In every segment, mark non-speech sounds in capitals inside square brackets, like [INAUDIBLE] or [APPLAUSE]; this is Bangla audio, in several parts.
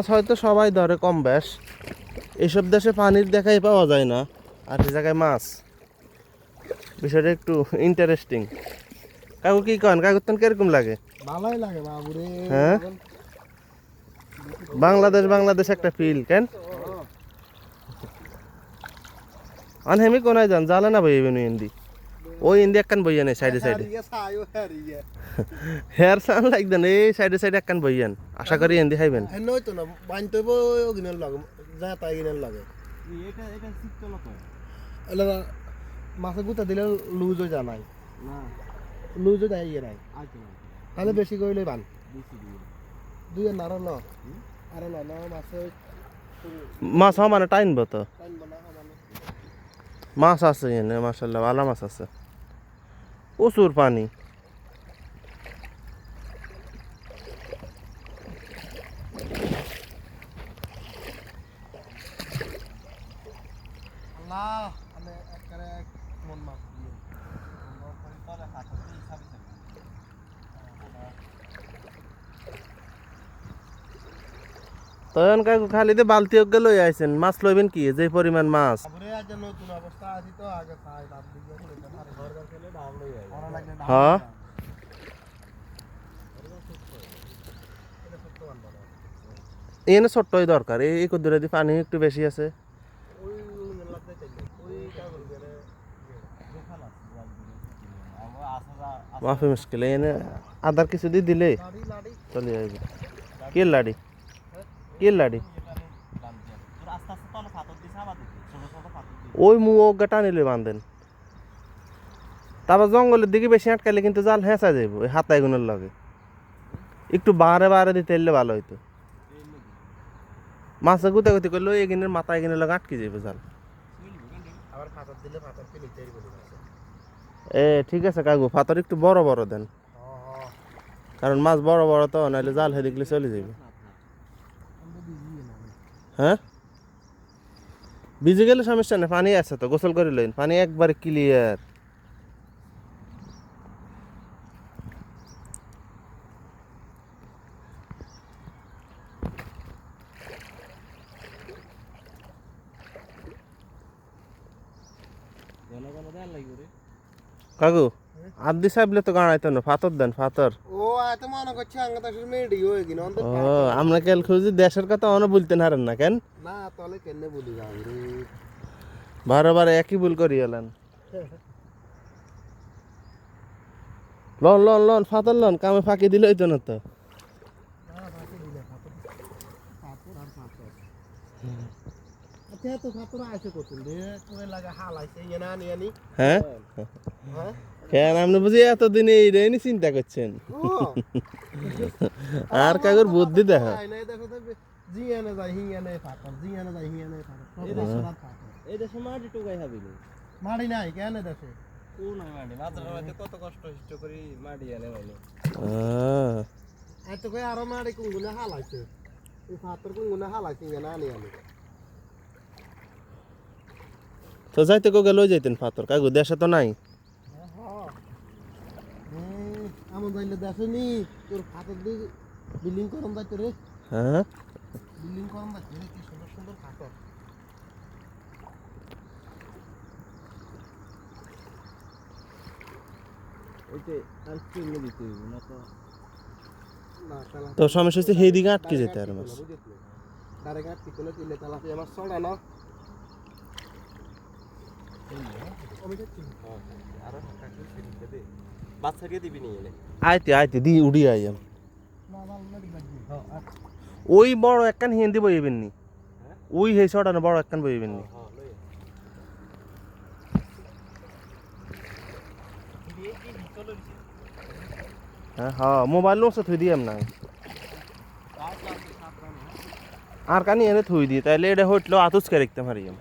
মাছ হয়তো সবাই ধরে কম বেশ। এইসব দেশে পানির দেখাই পাওয়া যায় না আর এই জায়গায় মাছ। বিষয়টা একটু ইন্টারেস্টিং কাকু কি কন? কাকুর তখন কীরকম লাগে? ভালোই লাগে বাবুরে। হ্যাঁ? বাংলাদেশ বাংলাদেশ একটা ফিল কেন? আনহেমি কোনায় যান? জালে না ভাই এবেন ইন্দি ওই ইন্দি একখান বইয়ান এই সাইডে সাইডে। হেয়ার সান লাইক দেন এই সাইডে সাইডে একখান বইয়ান। আশা করি ইন্দি খাইবেন। এ নয় তো না বানতে হইব ওগিনের লাগে যা তাই গিনের লাগে। এটা এটা শিখতো না এলা মাছে গুতা দিলে লুজ হয়ে যা নাই। না। লুজ হয়ে যায় ইয়ে নাই। আইতো না তাহলে বেশি কইলে বান। দুই নার ল আর ল না মাছে মাছ হওয়া মানে টাইনব তো। মানে। মাছ আছে এনে মাসাল্লাহ ভালো মাছ আছে। প্রচুর পানি আল্লাহ আমি একবারে মন মাছ দিয়ে তখন কাকু খালিতে বালতি অজ্ঞে লই আইছেন মাছ লইবেন কি? যে পরিমাণ মাছ। তো খেলে হ্যাঁ? এনে ছোট্টই দরকার এই কদ্দুরে দি পানি একটু বেশি আছে। মাফি মুশকিল এনে আদার কিছু দিয়ে দিলে চলে যাবে কি লাড়ি? ওই মু অজ্ঞা টানিলে বাঁধেন। তারপর জঙ্গলের দিকে বেশি আটকালে কিন্তু জাল হেঁচা যাইব, ওই হাতায় গুনের লাগে। একটু বারে বারে দিতে এলে ভালো হইতো। মাছে গুতে গুতি করলে এগিনের মাথা এগিনের লাগে আটকে যাইব জাল। এ, ঠিক আছে কাকু, ফাতর একটু বড় বড় দেন। কারণ মাছ বড় বড় তো নাহলে জাল হয়ে দেখলে চলে যাবে হ্যাঁ? ভিজে গেলে সমস্যা নেই, পানি আছে তো, গোসল করে লইন, পানি একবারে ক্লিয়ার কাকু আদি সাইবলে তো গাড়াইতো না, ফাতর দেন, ফাতর। আমরা কেল খুঁজি দেশের কথা অন বলতে হারেন না কেন? না তলে কেনে বলি একই ভুল করি এলেন। লন লন লন ফাতর লন কামে ফাঁকি দিলে হইতো না তো। হ্যাঁ? হ্যাঁ? কেন আপনি বুঝি এতদিন এই রেনি চিন্তা করছেন? আর কাকুর বুদ্ধি দেখা। নাই দেখো তো জিয়ানে যাই হিয়ানে ফাটার জিয়ানে যাই হিয়ানে ফাটার সব দেশের আর ফাটার এই দেশে মাটি টুকাই মাড়ি নাই কেন দেশে? কোন মাটি মাত্র মাঝে কত কষ্ট করি মাটি এনে আহ, কই আরও মাড়ি কুঙ্গুনে হাল আছে এই ফাটার কুঙ্গুনে হাল আছে না নিয়ে আনি। তো যাইতে কো গেলেও যাইতেন ফাতর কাকু দেশে তো নাই। যাইলে দেশে তোর ফাটার দিয়ে বিল্ডিং করম যাইতে রে হ্যাঁ? বিল্ডিং করম যাইতে রে কি সুন্দর সুন্দর আর তো? সমস্যা হচ্ছে সেই দিকে আটকে যেতে আর মাছ ডাইরেক্ট আটকে তুলে তুলে তালা আমার চড়া না। বাচ্চা দিয়ে দিবি নি এনে। আইতে আইতে দি উড়ি আইয়াম হ্যাঁ, ওই বড় একখান হিন্দি বইবেন নি। ওই হে ছড়ানো বড় একখান বইবেন নি। হ্যাঁ হ্যাঁ মোবাইল নোসে থুই দিয়াম না আর কানি এনে থুই দি তাইলে এটা হইটলো আতুস কে রাখতে পারিয়াম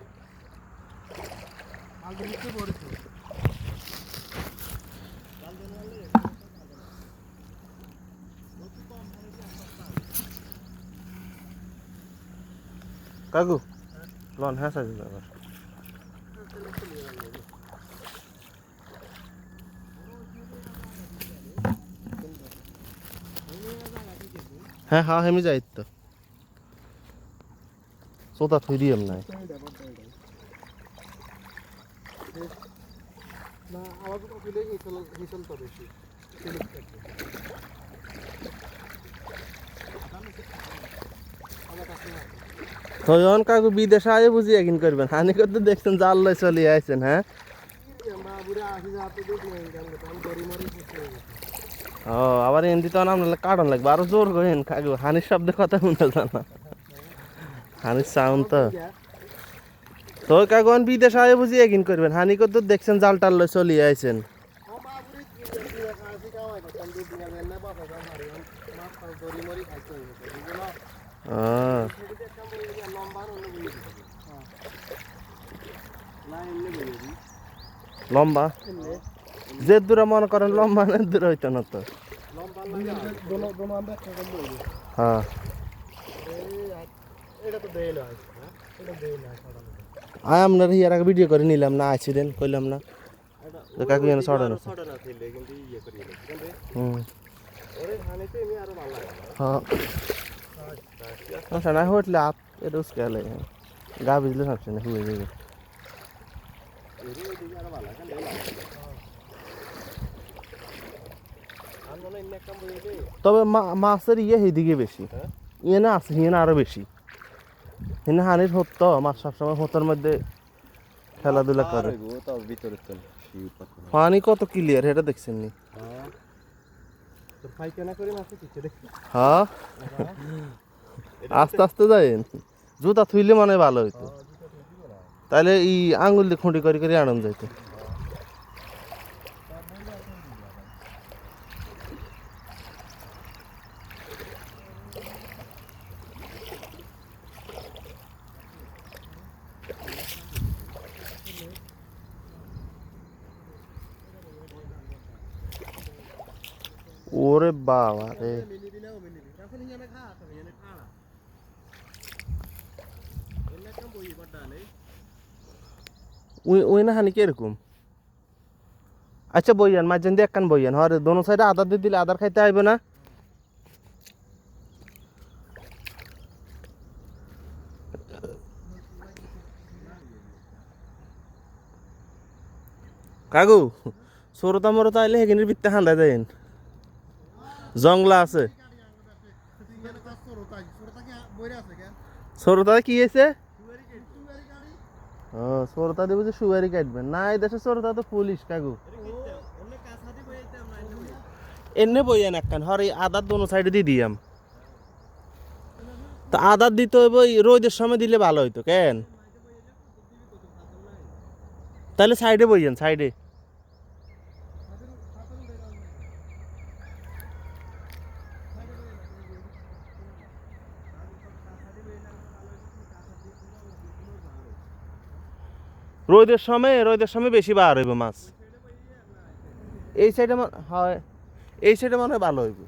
কাকু? লন হ্যাঁ সাজি আবার হ্যাঁ হ্যাঁ হেমি যাই তো। চোতা থুই দিয়াম নাই। না আওয়াজ কপিলে হিসল হিসল তো বেশি সিলিপ থাকবে আমার কাছে না তখন কাকু বিদেশে আয়ে বুঝি একদিন করবেন। হানি করতে দেখছেন জাল লয় চলে আইছেন হ্যাঁ? ও, আবার এমনি তখন আপনার কারণ লাগবে, আরও জোর করেন কাকু। হানির শব্দের কথা শুনে জানা হানির সাউন্ড তো। তো কাকু বিদেশে আয়ে বুঝি একদিন করবেন। হানি করতে দেখছেন জাল টাল লয় চলে আইছেন। লম্বা? যে দূরে মনে করেন লম্বা না দূরে হইতো না তো। হ্যাঁ। আয় আপনার হিয়ার আগে ভিডিও করে নিলাম না আইছিলেন কইলাম না। তো কাকু করি কিন্তু হুম। হ্যাঁ। সমস্যা না হটলে আপ এটা উসকে হলে গা ভিজলে সমস্যা না হুয়ে যাবে হয় তবে মা- মাছের ইয়ে সেইদিকে বেশি হ্যাঁ? ইয়ে না আছে ইয়ে না আরও বেশি এনে হানির হতো মাছ সবসময় হতোর মধ্যে খেলাধুলা করে পানি কত ক্লিয়ার এটা দেখছেন নি হ্যাঁ আস্তে আস্তে যাইন জুতা থুইলে মানে ভালো হইতো। তাহলে এই আঙ্গুল দিয়ে খুঁটি করে করে আনন্দ যাইতো। ওরে বাবা রে মিলি দিলেও মিলি দিই এখন এখানে খা তুমি এখানে খা এনে কাম বই বড় নেই ওই না হানি কীরকম? আচ্ছা বইয়ান মাঝখান দিয়ে একখান বইয়ান। হরে, দোনো সাইডে আদার দিয়ে দিলে আদার খাইতে আইবে না? কাকু, সরতা মরতা আইলে সেখিনির ভিত্তে হান্দাই দেন। জংলা আছে। ছোটটা কি আছে কেন সরতা কি হয়েছে সুয়ারি কে সুয়ারি গাড়ি ও, সরতা দিব যে সুগারি কাটবেন। না, এই দেশে সরতা তো পুলিশ, কাকু। এনে বই এনে বইয়েন একখান এই আদার দোনো সাইডে দিয়ে দিয়াম। তা আদার দিতে হইব রোদের সময় দিলে ভালো হইতো, কেন? তাহলে সাইডে বইয়েন সাইডে। রোদের সময় রোদের সময় বেশি বার হইব মাছ। এই সাইডে হয়। এই সাইডে মনে হয় ভালো হইব।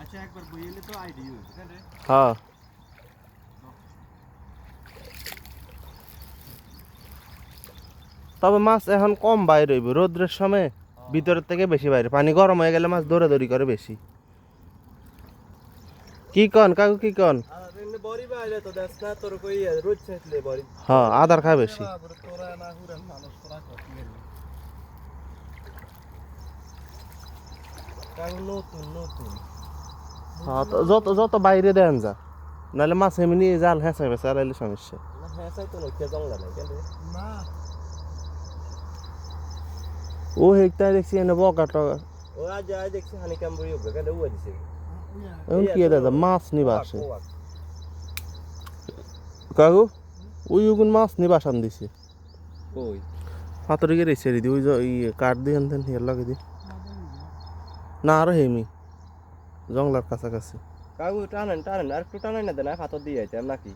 আচ্ছা একবার বই তো আইডি হ্যাঁ। তবে মাছ এখন কম বাইরে হইব। রোদ্রের সময় ভিতরের থেকে বেশি বাইরে পানি গরম হয়ে গেলে মাছ দৌড়াদৌড়ি করে বেশি। কি কন কাকু কি কন? আর হ্যাঁ আদার খায় বেশি। হ্যাঁ তো যত যত বাইরে দেন যা। নাহলে মাছ এমনি জাল হেঁচা বেচা আলাইলে সমস্যা না হ্যাঁ চাই তো নয় কে জংলা নাই কেন রে না ও হেকটা দেখছি এনে বকা টকা ও আজ আজ দেখছি হানি হবে কেন দিছে এখন কি দাদা মাছ নিবা আসে কাকু ওই ওগুন মাছ নিবা আসান দিছে কই হাতরিকে রেছে দিদি ওই ইয়ে কাঠ দিয়ে আনতেন হিয়ার লাগে দি না আরও হেমি জংলার কাছাকাছি কাগু টানেন টানেন আর একটু টানেন না দেন হাতত দিয়ে আইতাম নাকি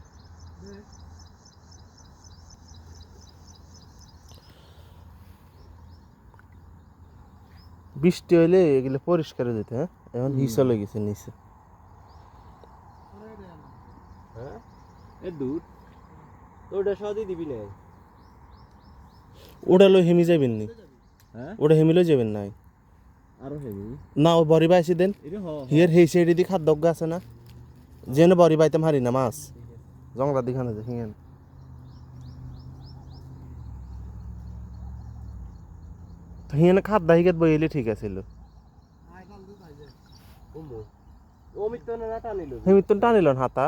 বৃষ্টি হইলে এগুলো পরিষ্কার হয়ে যেত হ্যাঁ? এখন হিসলে গেছে নিচে। হ্যাঁ? ওটা লই হেমি যাবেন নি। হ্যাঁ? ওটা হেমি লই যাবেন নাই। না ও বড়ি বাইছি দেন। হ হিয়ার হেই সাইডে দি খাদ্য আছে না। যেন বড়ি বাইতে হারি না মাছ। জংলা দিখানে যে হিয়ান হিয়ানে খাদ্য হিগেত বইলে ঠিক আছিল আইকাল দুধ আইছে কুমু ও মিত্র না টানিল? হাতা।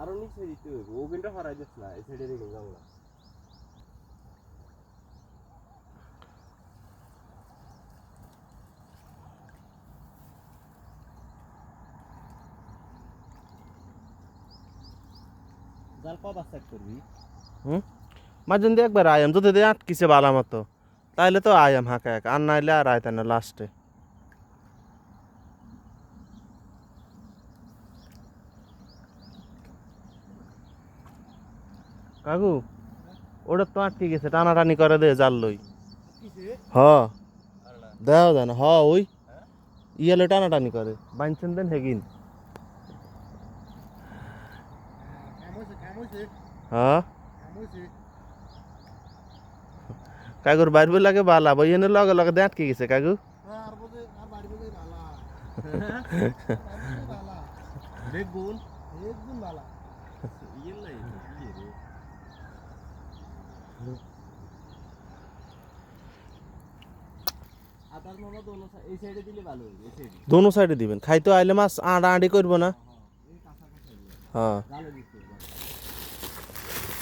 আরও নিচে দিতে হইব ও কিন্তু হারাই যাস না এই সাইডে রেখে যাও না। জাল কবা করবি? হুম? মাঝে দিয়ে একবার আয়াম যদি দিয়ে আটকিছে বালা মতো? তাইলে তো আয়াম হাঁকা এক। আর নাইলে আর আয়তা না লাস্টে কাকু, ওটা তো আটকে গেছে। টানাটানি করে দে, জাল লই। হ। দেও জানা, হ, ওই। ইয়ালে টানাটানি করে। বাইনছেন দেন হেগিন। হ্যাঁ কাকুর বাইর বই লাগে বালা বইয়েনের লগে লগে দে আটকে গেছে কাকু। ইয়ে ইয়ে দোনো সাইডে দিলে ভালো হবে এই সাইডে দোনো সাইডে দিবেন খাইতে আইলে মাছ আড়া আড়ি করব না। এই কাঁচা কাঁচা হ্যাঁ। হবে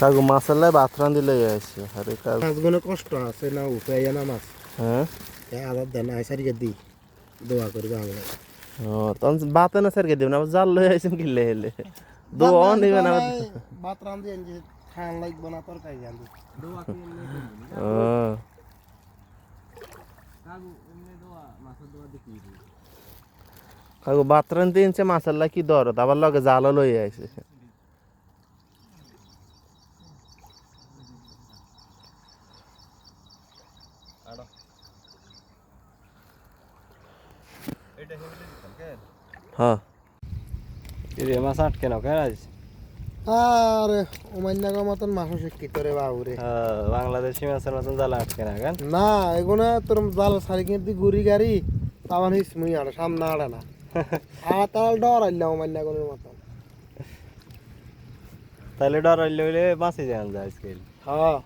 কাকু মাসাল্লায় ভাত রাঁধিলে আছে আরে কাকু। মাছগুলো কষ্ট আছে না উঠাইয়া না মাছ। হ্যাঁ? আদার দেন আই সারিকে দি। দোয়া করি বাংলা ও তখন বাতে না স্যারকে দেবেন আবার জাল লই আইছেন কি লেলে দো অন নিবেন আবার। ভাত রান্ধি আনছি খান লাগবো না তরকারি রান্ধি দোয়া কি ও। কাগু এমনি দোয়া মাছের দোয়া দেখি। কাকু ভাত রাঁধতে এনছে মাসাল্লা কি দর আবার লগে জালও লই আইছে আড়ো এটা হেমিলে দিতাম কেন হ্যাঁ। রে মাছ আটকে নাও কেন আজ আরে অমান্যাগর মতন মাছ শিক্ষিত রে বাবুরে? বাংলাদেশি মাছের মতন জ্বালা আটকে না কেন? না এগুলো তোর জাল সারি কিনতে গুড়ি গাড়ি তামান হিসমুই আড়ে সামনে আড়ে না। [LAUGHS] আর তাল ডর আইলাম অমান্যাগরের মতন। তাহলে ডর হইলে হইলে বাঁচে যান যায় আজকাল হ্যাঁ।